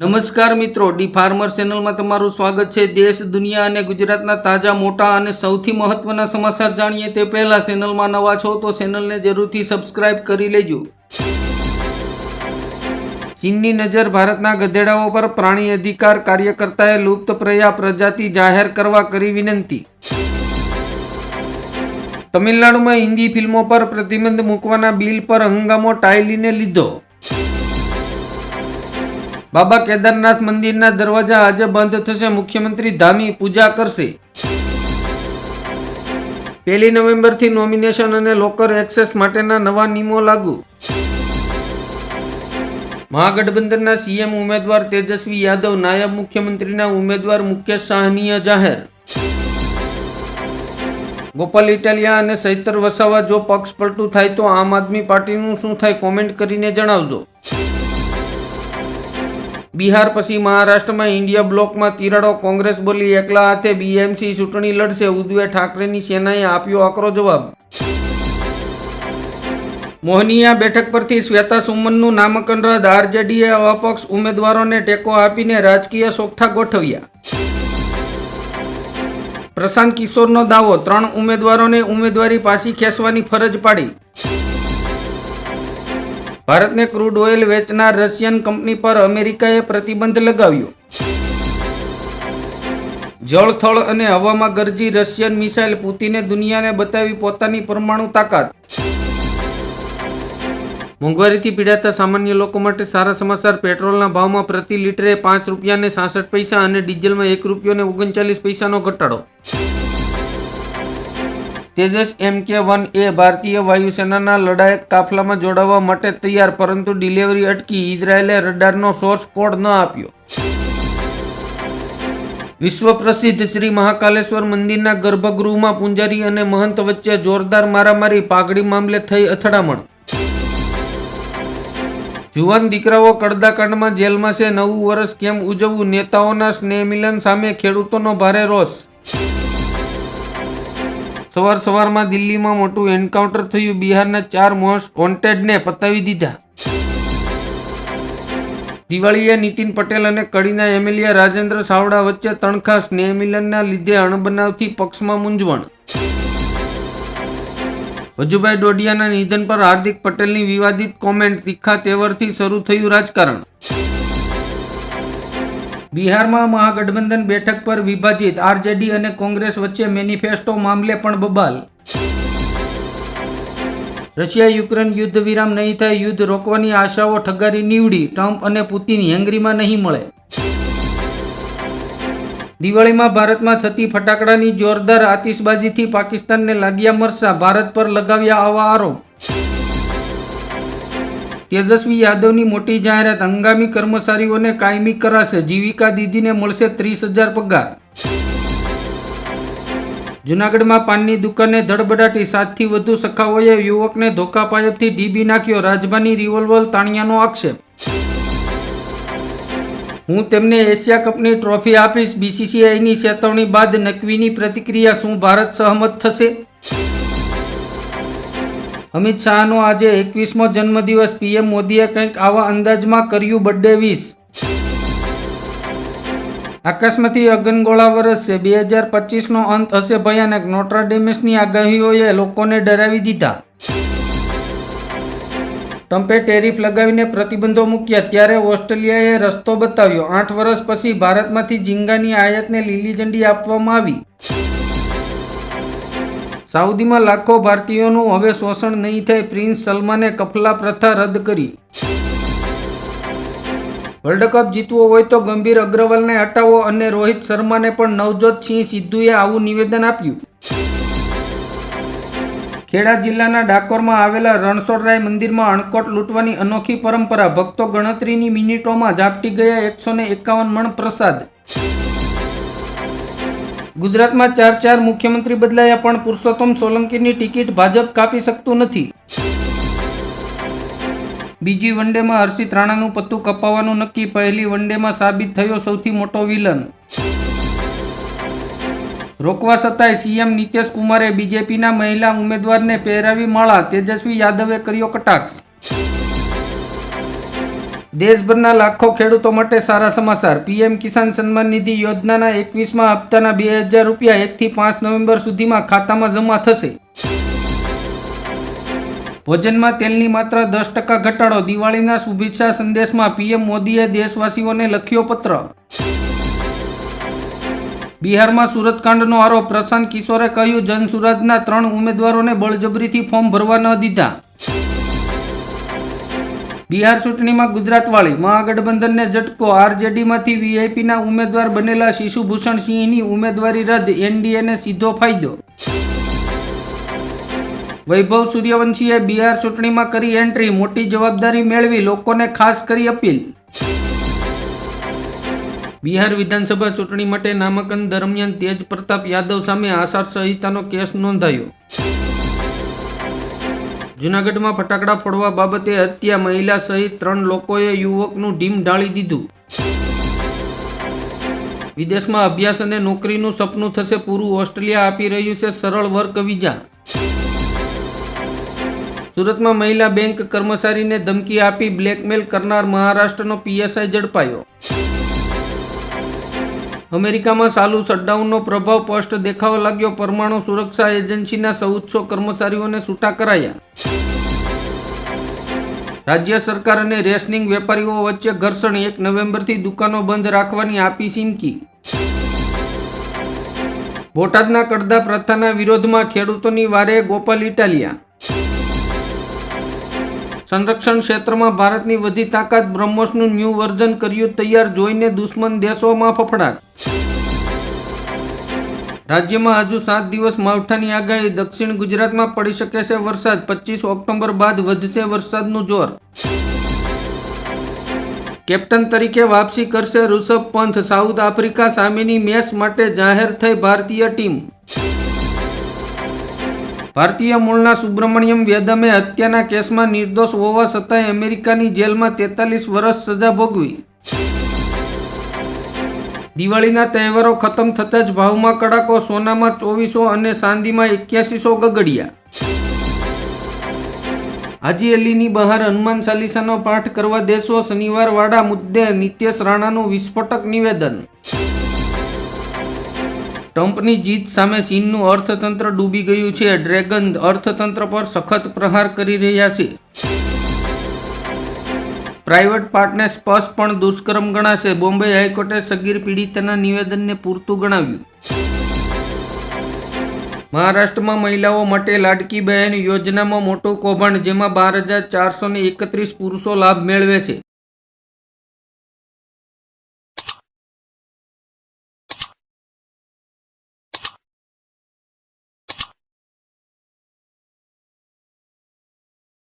નમસ્કાર મિત્રો, D farmer ચેનલમાં તમારું સ્વાગત છે. દેશ, દુનિયા અને ગુજરાતના તાજા, મોટા અને સૌથી મહત્વના સમાચાર જાણીએ તે પહેલા ચેનલમાં નવા છો તો ચેનલને જરૂરથી સબસ્ક્રાઇબ કરી લેજો. ચીનની નજર ભારતના ગધેડાઓ પર પ્રાણી અધિકાર કાર્યકર્તાએ લુપ્તપ્રયા પ્રજાતિ જાહેર કરવા કરી વિનંતી. તમિલનાડુમાં હિન્દી ફિલ્મો પર પ્રતિબંધ મૂકવાના બિલ પર હંગામો ટાઈલીને લીધો. બાબા કેદારનાથ મંદિરના દરવાજા આજે બંધ થશે. મુખ્યમંત્રી ધામી પૂજા કરશે. પહેલી નવેમ્બરથી નોમિનેશન અને લોકર એક્સેસ માટેના નવા નિયમો લાગુ. મહાગઠબંધનના સીએમ ઉમેદવાર તેજસ્વી યાદવ, નાયબ મુખ્યમંત્રીના ઉમેદવાર મુકેશ સાહનીય જાહેર. ગોપાલ ઇટાલિયા અને સૈતર વસાવા જો પક્ષ પલટું થાય તો આમ આદમી પાર્ટીનું શું થાય? કોમેન્ટ કરીને જણાવજો. બિહાર પછી મહારાષ્ટ્રમાં ઇન્ડિયા બ્લોકમાં તિરાડો, કોંગ્રેસ બોલી એકલા હાથે બીએમસી ચૂંટણી લડશે. ઉદ્ધવે ઠાકરેની સેનાએ આપ્યો આકરો જવાબ. મોહનીયા બેઠક પરથી શ્વેતા સુમનનું નામાંકન રદ. આરજેડીએ અપક્ષ ઉમેદવારોને ટેકો આપીને રાજકીય સોગઠા ગોઠવ્યા. પ્રશાંત કિશોરનો દાવો, ત્રણ ઉમેદવારોને ઉમેદવારી પાછી ખેંચવાની ફરજ પાડી. ભારતને ક્રૂડ ઓઇલ વેચનાર રશિયન કંપની પર અમેરિકાએ પ્રતિબંધ લગાવ્યો. જળથળ અને હવામાં ગરજી રશિયન મિસાઇલ પુતિને દુનિયાને બતાવી પોતાની પરમાણુ તાકાત. મોંઘવારીથી પીડાતા સામાન્ય લોકો માટે સારા સમાચાર. પેટ્રોલના ભાવમાં પ્રતિ લીટરે પાંચ રૂપિયાને સાસઠ પૈસા અને ડીઝલમાં એક રૂપિયોને ઓગણચાલીસ પૈસાનો ઘટાડો. તેજસ એમ કે વન એ ભારતીય વાયુસેનાના લડાયક કાફલામાં જોડાવા માટે તૈયાર, પરંતુ ડિલિવરી અટકી. ઇઝરાયેલે રડારનો સોર્સ કોડ ન આપ્યો. વિશ્વ પ્રસિદ્ધ શ્રી મહાકાલેશ્વર મંદિરના ગર્ભગૃહમાં પૂંજારી અને મહંત વચ્ચે જોરદાર મારામારી પાઘડી મામલે થઈ અથડામણ. જુવાન દીકરાઓ કડદાકાંડમાં જેલમાં છે. નવું વર્ષ કેમ ઉજવવું? નેતાઓના સ્નેહમિલન સામે ખેડૂતોનો ભારે રોષ. સવાર સવારમાં દિલ્હીમાં મોટું એન્કાઉન્ટર થયું. બિહારના ચાર મોસ્ટ વોન્ટેડને પતાવી દીધા. દિવાળીએ નીતિન પટેલ અને કડીના એમએલએ રાજેન્દ્ર સાવડા વચ્ચે તણખા સ્નેહ મિલનના લીધે અણબનાવથી પક્ષમાં મૂંઝવણ. વજુભાઈ ડોડિયાના નિધન પર હાર્દિક પટેલની વિવાદિત કોમેન્ટ. તીખા તેવરથી શરૂ થયું રાજકારણ. બિહારમાં મહાગઠબંધન બેઠક પર વિભાજિત આરજેડી અને કોંગ્રેસ વચ્ચે મેનિફેસ્ટો મામલે પણ બબાલ. રશિયા યુક્રેન યુદ્ધ વિરામ નહીં થાય, યુદ્ધ રોકવાની આશાઓ ઠગારી નીવડી, ટ્રમ્પ અને પુતિન હેંગરીમાં નહીં મળે. દિવાળીમાં ભારતમાં થતી ફટાકડાની જોરદાર આતિશબાજીથી પાકિસ્તાનને લાગ્યા મરસા, ભારત પર લગાવ્યા આવા આરોપ. તેજસ્વી યાદવની મોટી જાહેરાત હંગામી કર્મચારીઓને કાયમી કરાશે. જીવિકા દીદીને મળશે ત્રીસ હજાર પગાર. જૂનાગઢમાં પાનની દુકાને ધડબડાટી, સાતથી વધુ સખાઓએ યુવકને ધોકા પાયપથી ડીબી નાખ્યો. રાજબાની રિવોલ્વર તાણિયાનો આક્ષેપ. હું તેમને એશિયા કપની ટ્રોફી આપીશ. બીસીસીઆઈની ચેતવણી બાદ નકવીની પ્રતિક્રિયા શું? ભારત સહમત થશે? અમિત શાહનો આજે એકવીસમો જન્મદિવસ. પીએમ મોદીએ કંઈક આવા અંદાજમાં કર્યું બર્થડે વીસ આકાશમાંથી અગનગોળા વરસશે. બે હજાર પચીસનો અંત હશે ભયાનક. નોટ્રાડેમિસની આગાહીઓએ લોકોને ડરાવી દીધા. ટ્રમ્પે ટેરિફ લગાવીને પ્રતિબંધો મૂક્યા, ત્યારે ઓસ્ટ્રેલિયાએ રસ્તો બતાવ્યો. આઠ વર્ષ પછી ભારતમાંથી ઝીંગાની આયાતને લીલી ઝંડી આપવામાં આવી. સાઉદીમાં લાખો ભારતીયોનું હવે શોષણ નહીં થાય, પ્રિન્સ સલમાને કફલા પ્રથા રદ કરી. વર્લ્ડ કપ જીતવો હોય તો ગંભીર અગ્રવાલને હટાવો અને રોહિત શર્માને પણ નવજોત સિંહ સિદ્ધુએ આવું નિવેદન આપ્યું. ખેડા જિલ્લાના ડાકોરમાં આવેલા રણછોડરાય મંદિરમાં અણકોટ લૂંટવાની અનોખી પરંપરા, ભક્તો ગણતરીની મિનિટોમાં ઝાપટી ગયા એકસો એકાવન મણ પ્રસાદ. ગુજરાતમાં ચાર ચાર મુખ્યમંત્રી બદલાયા પણ પુરુષોત્તમ સોલંકીની ટિકિટ ભાજપ કાપી શકતું નથી. બીજી વનડેમાં હર્ષિત રાણાનું પત્તું કપાવવાનું નક્કી, પહેલી વનડેમાં સાબિત થયો સૌથી મોટો વિલન. રોકવા છતાંય સીએમ નીતિશ કુમારે બીજેપીના મહિલા ઉમેદવારને પહેરાવી માળા, તેજસ્વી યાદવે કર્યો કટાક્ષ. દેશભરના લાખો ખેડૂતો માટે સારા સમાચાર. પીએમ કિસાન સન્માન નિધિ યોજનાના એકવીસમાં હપ્તાના બે હજાર રૂપિયા એકથી પાંચ નવેમ્બર સુધીમાં ખાતામાં જમા થશે. ભોજનમાં તેલની માત્ર દસ ટકા ઘટાડો. દિવાળીના શુભેચ્છા સંદેશમાં પીએમ મોદીએ દેશવાસીઓને લખ્યો પત્ર. બિહારમાં સુરતકાંડનો આરોપ. પ્રશાંત કિશોરે કહ્યું, જનસુરાજના ત્રણ ઉમેદવારોને બળજબરીથી ફોર્મ ભરવા ન દીધા. બિહાર ચૂંટણીમાં ગુજરાતવાળી મહાગઠબંધનને ઝટકો. આરજેડીમાંથી વીઆઈપીના ઉમેદવાર બનેલા શિશુભૂષણ સિંહની ઉમેદવારી રદ, એનડીએને સીધો ફાયદો. વૈભવ સૂર્યવંશીએ બિહાર ચૂંટણીમાં કરી એન્ટ્રી, મોટી જવાબદારી મેળવી, લોકોને ખાસ કરી અપીલ. બિહાર વિધાનસભા ચૂંટણી માટે નામાંકન દરમિયાન તેજ પ્રતાપ યાદવ સામે આચાર સંહિતાનો કેસ નોંધાયો. જૂનાગઢમાં ફટાકડા ફોડવા બાબતે હત્યા મહિલા સહિત ત્રણ લોકોએ યુવકનું ઢીમ ઢાળી દીધું. વિદેશમાં અભ્યાસ અને નોકરીનું સપનું થશે પૂરું, ઓસ્ટ્રેલિયા આપી રહ્યું છે સરળ વર્ક વિઝા. સુરતમાં મહિલા બેંક કર્મચારીને ધમકી આપી બ્લેકમેલ કરનાર મહારાષ્ટ્રનો પીએસઆઈ ઝડપાયો. અમેરિકામાં ચાલુ શટડાઉનનો પ્રભાવ સ્પષ્ટ દેખાવા લાગ્યો. પરમાણુ સુરક્ષા એજન્સીના ચૌદસો કર્મચારીઓને છૂટા કરાયા. રાજ્ય સરકાર અને રેશનિંગ વેપારીઓ વચ્ચે ઘર્ષણ. એક નવેમ્બરથી દુકાનો બંધ રાખવાની આપી સિમકી બોટાદના કડદા પ્રથાના વિરોધમાં ખેડૂતોની વારે ગોપાલ ઇટાલિયા. સંરક્ષણ ક્ષેત્રમાં ભારતની વધી તાકાત બ્રહ્મોસનું ન્યૂ વર્ઝન કર્યું તૈયાર. જોઈને દુશ્મન દેશોમાં ફફડાટ. રાજ્યમાં હજુ સાત દિવસ માવઠાની આગાહી. દક્ષિણ ગુજરાતમાં પડી શકે છે વરસાદ. પચીસ ઓક્ટોબર બાદ વધશે વરસાદનું જોર. કેપ્ટન તરીકે વાપસી કરશે ઋષભ પંથ. સાઉથ આફ્રિકા સામેની મેચ માટે જાહેર થઈ ભારતીય ટીમ. ભારતીય મૂળના સુબ્રમણ્યમ વેદમે હત્યાના કેસમાં નિર્દોષ હોવા છતાંય અમેરિકાની જેલમાં તેતાલીસ વર્ષ સજા ભોગવી. દિવાળીના તહેવારો ખતમ થતાં જ ભાવમાં કડાકો, સોનામાં ચોવીસો અને ચાંદીમાં એક્યાસીસો ગગડિયા. હાજી અલીની બહાર હનુમાન ચાલીસાનો પાઠ કરવા દેશો શનિવાર વાડા મુદ્દે નિત્યેશ રાણાનું વિસ્ફોટક નિવેદન. ટ્રમ્પની જીત સામે ચીનનું અર્થતંત્ર ડૂબી ગયું છે. ડ્રેગન અર્થતંત્ર પર સખત પ્રહાર કરી રહ્યા છે. પ્રાઇવેટ પાર્ટને સ્પર્શ પણ દુષ્કર્મ ગણાશે. બોમ્બે હાઈકોર્ટે સગીર પીડિતાના નિવેદનને પૂરતું ગણાવ્યું. મહારાષ્ટ્રમાં મહિલાઓ માટે લાડકી બહેન યોજનામાં મોટું કૌભાંડ, જેમાં બાર હજાર ચારસો એકત્રીસ પુરુષો લાભ મેળવે છે.